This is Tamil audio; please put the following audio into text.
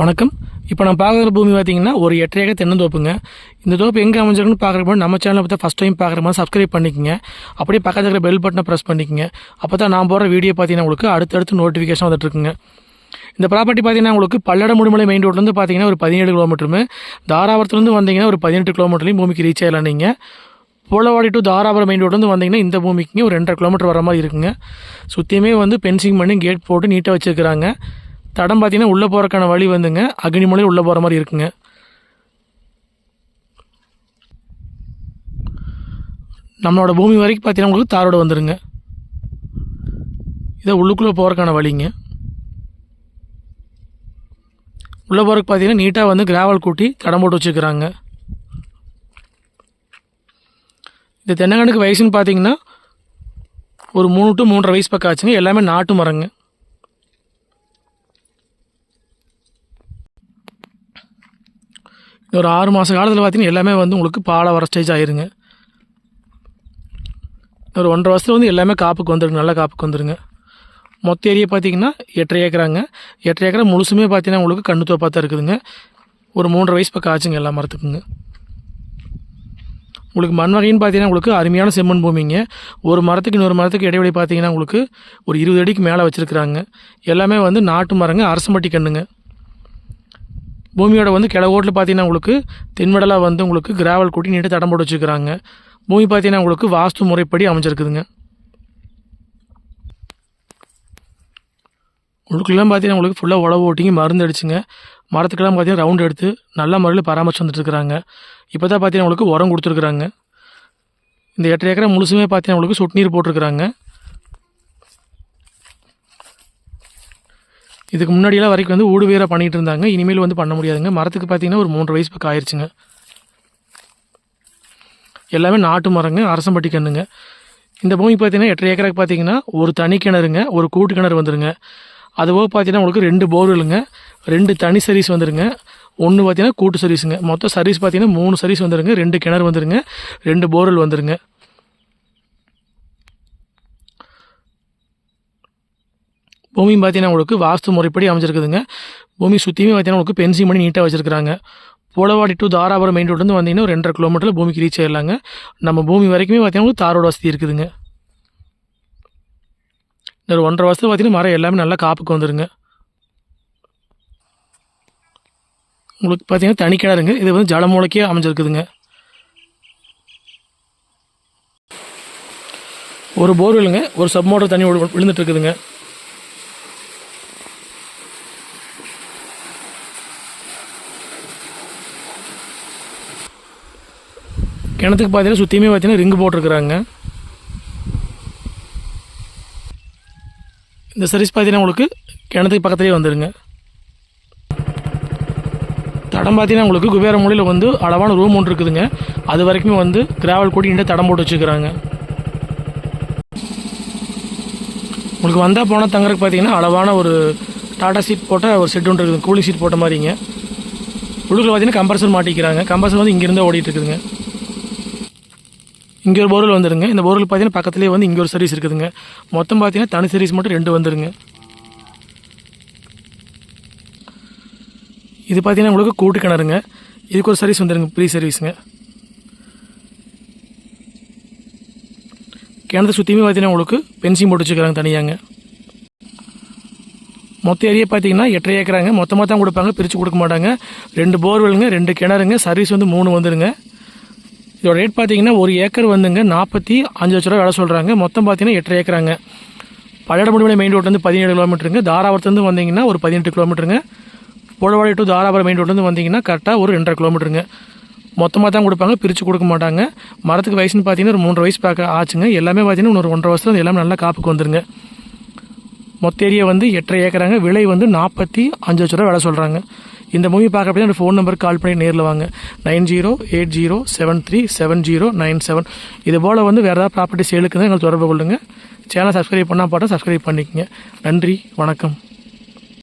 வணக்கம். இப்போ நான் பார்க்குற பூமி பார்த்தீங்கன்னா ஒரு எட்டரை ஏக்கர் தென்னந்தோப்புங்க. இந்த தோப்பு எங்கே அமைஞ்சிருக்குன்னு பார்க்குறப்போ நம்ம சேனலை பார்த்தா ஃபஸ்ட் டைம் பார்க்குற மாதிரி சப்ஸ்கிரைப் பண்ணிக்கங்க. அப்படியே பக்கத்தில் இருக்கிற பெல் பட்டனை ப்ரெஸ் பண்ணிக்கங்க. அப்போ தான் நான் போகிற வீடியோ பார்த்தீங்கன்னா உங்களுக்கு அடுத்தடுத்து நோட்டிஃபிகேஷன் வந்துட்டு இருக்குங்க. இந்த ப்ராப்பர்ட்டி பார்த்தீங்கன்னா உங்களுக்கு பல்லட முடிமலை மெயின் ரோட்லேருந்து பார்த்தீங்கன்னா ஒரு பதினேழு கிலோமீட்டருமே தாராபுரத்துலேருந்து வந்தீங்கன்னா ஒரு பதினெட்டு கிலோமீட்டர்லையும் பூமிக்கு ரீச் ஆகலாம் நீங்கள் போலவாடி டு தாராபுரம் மெயின் ரோட்லேருந்து வந்தீங்கன்னா இந்த பூமிக்கு ஒரு ரெண்டரை கிலோமீட்டர் வர மாதிரி இருக்குங்க. சுற்றியுமே வந்து பென்சிங் பண்ணி கேட் போட்டு நீட்டாக வச்சுருக்கிறாங்க. தடம் பார்த்தீங்கன்னா உள்ளே போகிறக்கான வழி வந்துங்க. அக்னிமலை உள்ளே போகிற மாதிரி இருக்குங்க. நம்மளோட பூமி வரைக்கும் பார்த்தீங்கன்னா உங்களுக்கு தாரோடு வந்துடுங்க இதை உள்ளுக்குள்ளே போகிறக்கான வழிங்க. உள்ளே போகிறதுக்கு பார்த்தீங்கன்னா நீட்டாக வந்து கிராவல் கூட்டி தடம் போட்டு வச்சுக்கிறாங்க இந்த தென்னங்கண்டுக்கு வயசுன்னு பார்த்தீங்கன்னா ஒரு மூணு டு மூன்றரை வயசு பக்கம் ஆச்சுங்க. எல்லாமே நாட்டு மரங்க. ஒரு ஆறு மாத காலத்தில் பார்த்தீங்கன்னா எல்லாமே வந்து உங்களுக்கு பாலை வர ஸ்டேஜ் ஆயிருங்க. ஒரு ஒன்றரை வருஷத்துல வந்து எல்லாமே காப்புக்கு வந்துடுங்க நல்ல காப்புக்கு வந்துடுங்க மொத்த ஏரியா பார்த்தீங்கன்னா எட்டரை ஏக்கராங்க. எட்டரை ஏக்கரா முழுசுமே பார்த்தீங்கன்னா உங்களுக்கு கண்ணு தோப்பாத்தான் இருக்குதுங்க. ஒரு மூன்றரை வயசு பக்கம் ஆச்சுங்க எல்லா மரத்துக்குங்க. உங்களுக்கு மண் வகைன்னு பார்த்தீங்கன்னா உங்களுக்கு அருமையான செம்மண் பூமிங்க. ஒரு மரத்துக்கு இன்னொரு மரத்துக்கு இடைவெளி பார்த்தீங்கன்னா உங்களுக்கு ஒரு இருபது அடிக்கு மேலே வச்சுருக்குறாங்க. எல்லாமே வந்து நாட்டு மரங்க அரசம்பட்டி கண்ணுங்க. பூமியோட வந்து கிழவோட்டில் பார்த்தீங்கன்னா உங்களுக்கு தென்வடலாக வந்து உங்களுக்கு கிராவல் கூட்டி நீட்டு தடம் போட்டு வச்சுக்கிறாங்க பூமி பார்த்தீங்கன்னா உங்களுக்கு வாஸ்து முறைப்படி அமைஞ்சிருக்குதுங்க. உங்களுக்குலாம் பார்த்தீங்கன்னா உங்களுக்கு ஃபுல்லாக உழவு ஓட்டிங்க மருந்து அடிச்சுங்க. மரத்துக்கெல்லாம் பார்த்தீங்கன்னா ரவுண்ட் எடுத்து நல்ல முறையில் பராமரிச்சு வந்துட்டுருக்குறாங்க. இப்போ தான் பார்த்தீங்கன்னா உங்களுக்கு உரம் கொடுத்துருக்குறாங்க. இந்த எட்டரை ஏக்கரை முழுசுமே பார்த்தீங்கன்னா உங்களுக்கு சொட்டு நீர் போட்டிருக்கிறாங்க. இதுக்கு முன்னாடியெல்லாம் வரைக்கும் வந்து ஊடு வேற பண்ணிகிட்டு இருந்தாங்க இனிமேல் வந்து பண்ண முடியாதுங்க. மரத்துக்கு பார்த்தீங்கன்னா ஒரு மூன்று வயசு பக்கம் ஆயிடுச்சுங்க எல்லாமே நாட்டு மரங்க அரசம்பட்டி கண்ணுங்க இந்த பூமி பார்த்தீங்கன்னா எட்டரை ஏக்கருக்கு பார்த்தீங்கன்னா ஒரு தனி கிணறுங்க ஒரு கூட்டு கிணறு வந்துருங்க. அதுபோக பார்த்தீங்கன்னா உங்களுக்கு ரெண்டு போர்வெலுங்க ரெண்டு தனி சர்வீஸ் வந்துருங்க. ஒன்று பார்த்தீங்கன்னா கூட்டு சர்வீஸுங்க. மொத்தம் சர்வீஸ் பார்த்தீங்கன்னா மூணு சர்வீஸ் வந்துருங்க ரெண்டு கிணறு வந்துருங்க ரெண்டு போர்வெல் வந்துருங்க. பூமி பார்த்தீங்கன்னா உங்களுக்கு வாஸ்து முறைப்படி அமைஞ்சிருக்குதுங்க. பூமி சுற்றியுமே பார்த்தீங்கன்னா உங்களுக்கு பென்சிங் பண்ணி நீட்டாக வச்சுருக்காங்க போலவாடி டு தாராபுரம் மெயின் ரோட்லேருந்து வந்தீங்கன்னா ஒரு ரெண்டரை கிலோமீட்டரில் பூமிக்கு ரீச் ஆயிடலாங்க நம்ம பூமி வரைக்குமே பார்த்தீங்கன்னா உங்களுக்கு தாரோட வசதி இருக்குதுங்க. இந்த ஒரு ஒன்றரை வருஷத்துக்கு பார்த்தீங்கன்னா மரம் எல்லாமே நல்லா காப்புக்கு வந்துருங்க. உங்களுக்கு பார்த்தீங்கன்னா தனி கிணறுங்க. இது வந்து ஜலமூலைக்கே அமைஞ்சிருக்குதுங்க. ஒரு போர்வெல்லுங்க ஒரு சப் மோட்டர் தண்ணி விழு- விழுந்துட்டு இருக்குதுங்க. கிணத்துக்கு பார்த்தீங்கன்னா சுற்றியுமே பார்த்தீங்கன்னா ரிங்கு போட்டிருக்கிறாங்க. இந்த சர்வீஸ் பார்த்தீங்கன்னா உங்களுக்கு கிணத்துக்கு பக்கத்துலேயே வந்துடுங்க தடம் பார்த்தீங்கன்னா உங்களுக்கு குபேர மொழியில் வந்து அளவான ரூம் ஒன்று இருக்குதுங்க. அது வரைக்குமே வந்து கிராவல் கூட்டி நீட்டாக தடம் போட்டு வச்சுக்கிறாங்க உங்களுக்கு வந்தால் போனால் தங்குறதுக்கு பார்த்தீங்கன்னா அளவான ஒரு டாடா சீட் போட்ட ஒரு செட் ஒன்று இருக்குது கூலிங் சீட் போட்ட மாதிரிங்க. உள்ளுக்குள்ள பார்த்தீங்கன்னா கம்ப்ரஸர் மாட்டிக்கிறாங்க. கம்ப்ரஸர் வந்து இங்கேருந்தே ஓடிட்டு இருக்குதுங்க. இங்கே ஒரு போர்வெல் வந்துடுங்க இந்த போர்வெல் பார்த்தீங்கன்னா பக்கத்துலேயே வந்து இங்கே ஒரு சர்வீஸ் இருக்குதுங்க. மொத்தம் பார்த்தீங்கன்னா தனி சர்வீஸ் மட்டும் ரெண்டு வந்துடுங்க இது பார்த்தீங்கன்னா உங்களுக்கு கூட்டு கிணறுங்க. இதுக்கு ஒரு சர்வீஸ் வந்துடுங்க ஃப்ரீ சர்வீஸுங்க கிணத்து சுற்றியுமே பார்த்தீங்கன்னா உங்களுக்கு பென்சிங் போட்டு வச்சுக்கிறாங்க தனியாங்க. மொத்த ஏரியா பார்த்தீங்கன்னா எட்டரை ஏக்கராங்க. மொத்தமாக தான் கொடுப்பாங்க பிரித்து கொடுக்க மாட்டாங்க. ரெண்டு போர்வெலுங்க ரெண்டு கிணறுங்க. சர்வீஸ் வந்து மூணு வந்துடுங்க இதோட ரேட் பார்த்தீங்கன்னா ஒரு ஏக்கர் வந்துங்க நாற்பத்தி அஞ்சு லட்ச ரூபா வேலை சொல்கிறாங்க மொத்தம் பார்த்தீங்கன்னா எட்டரை ஏக்கராங்க. பல்லடமுடிமலை மெயின் ரோட்லேருந்து பதினேழு கிலோமீட்டருங்க தாராபுரத்துலேருந்து வந்தீங்கன்னா ஒரு பதினெட்டு கிலோமீட்டருங்க புழவாடி டு தாராபுரம் மெயின் ரோட்லேருந்து வந்தீங்கன்னா கரெக்டாக ஒரு ரெண்டரை கிலோமீட்டருங்க மொத்தமாக தான் கொடுப்பாங்க பிரித்து கொடுக்க மாட்டாங்க. மரத்துக்கு வயசுன்னு பார்த்தீங்கன்னா ஒரு மூன்றரை வயசு பார்க்க ஆச்சுங்க. எல்லாமே பார்த்தீங்கன்னா இன்னொரு ஒன்றரை வருஷத்துல எல்லாமே நல்லா காப்புக்கு வந்துருங்க. மொத்த ஏரியா வந்து எட்டரை ஏக்கராங்க. விலை வந்து நாற்பத்தி அஞ்சு லட்ச ரூபா விலை சொல்கிறாங்க இந்த மூவி பார்க்க அந்த ஃபோன் நம்பர் கால் பண்ணி நேரில் வாங்க. Nine zero eight zero seven three seven zero nine seven இது போல் வந்து வேறு ஏதாவது ப்ராப்பர்ட்டி சேலுக்கு தான் எங்களுக்கு தொடர்பு கொள்ளுங்கள் சேனல் சப்ஸ்கிரைப் பண்ணால் பாட்டா சப்ஸ்கிரைப் பண்ணிக்கங்க. நன்றி வணக்கம்.